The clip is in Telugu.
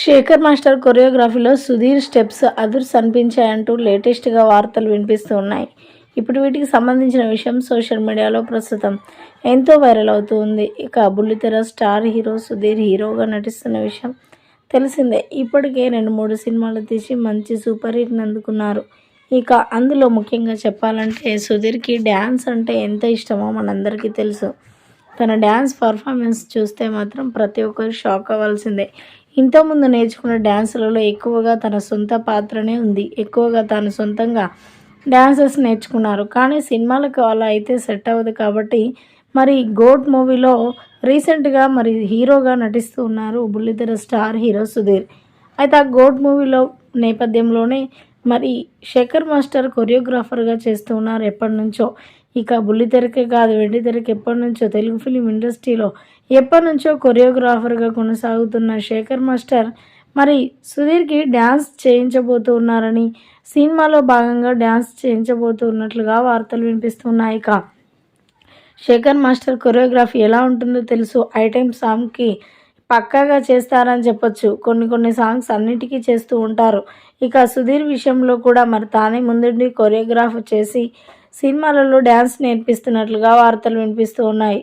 శేఖర్ మాస్టర్ కొరియోగ్రఫీలో సుధీర్ స్టెప్స్ అదుర్స్ అనిపించాయంటూ లేటెస్ట్గా వార్తలు వినిపిస్తూ ఉన్నాయి ఇప్పుడు వీటికి సంబంధించిన విషయం సోషల్ మీడియాలో ప్రస్తుతం ఎంతో వైరల్ అవుతూ ఉంది. ఇక బుల్లితెర స్టార్ హీరో సుధీర్ హీరోగా నటిస్తున్న విషయం తెలిసిందే. ఇప్పటికే రెండు మూడు సినిమాలు తీసి మంచి సూపర్ హిట్ని అందుకున్నారు. ఇక అందులో ముఖ్యంగా చెప్పాలంటే సుధీర్కి డ్యాన్స్ అంటే ఎంత ఇష్టమో మనందరికీ తెలుసు. తన డ్యాన్స్ పర్ఫార్మెన్స్ చూస్తే మాత్రం ప్రతి ఒక్కరు షాక్ అవ్వాల్సిందే. ఇంతకుముందు నేర్చుకున్న డ్యాన్సులలో ఎక్కువగా తన సొంత పాత్రనే ఉంది. ఎక్కువగా తాను సొంతంగా డ్యాన్సెస్ నేర్చుకున్నారు. కానీ సినిమాలకు అలా అయితే సెట్ అవ్వదు కాబట్టి మరి గోట్ మూవీలో రీసెంట్గా మరి హీరోగా నటిస్తూ ఉన్నారు బుల్లితెర స్టార్ హీరో సుధీర్. అయితే ఆ గోట్ మూవీలో నేపథ్యంలోనే మరి శేఖర్ మాస్టర్ కొరియోగ్రాఫర్గా చేస్తూ ఉన్నారు ఎప్పటి నుంచో ఇక బుల్లితెరకే కాదు వెండితెరకి ఎప్పటి నుంచో తెలుగు ఫిలిం ఇండస్ట్రీలో ఎప్పటి నుంచో కొరియోగ్రాఫర్గా కొనసాగుతున్న శేఖర్ మాస్టర్ మరి సుధీర్కి డ్యాన్స్ చేయించబోతూ ఉన్నారని సినిమాలో భాగంగా డ్యాన్స్ చేయించబోతూ ఉన్నట్లుగా వార్తలు వినిపిస్తున్నాయి. ఇక శేఖర్ మాస్టర్ కొరియోగ్రఫీ ఎలా ఉంటుందో తెలుసు. ఐటెం సాంగ్కి పక్కాగా చేస్తారని చెప్పొచ్చు. కొన్ని కొన్ని సాంగ్స్ అన్నిటికీ చేస్తూ ఉంటారు. ఇక సుధీర్ విషయంలో కూడా మరి తానే ముందుండి కొరియోగ్రాఫ్ చేసి సినిమాలలో డ్యాన్స్ నేర్పిస్తున్నట్లుగా వార్తలు వినిపిస్తూ ఉన్నాయి.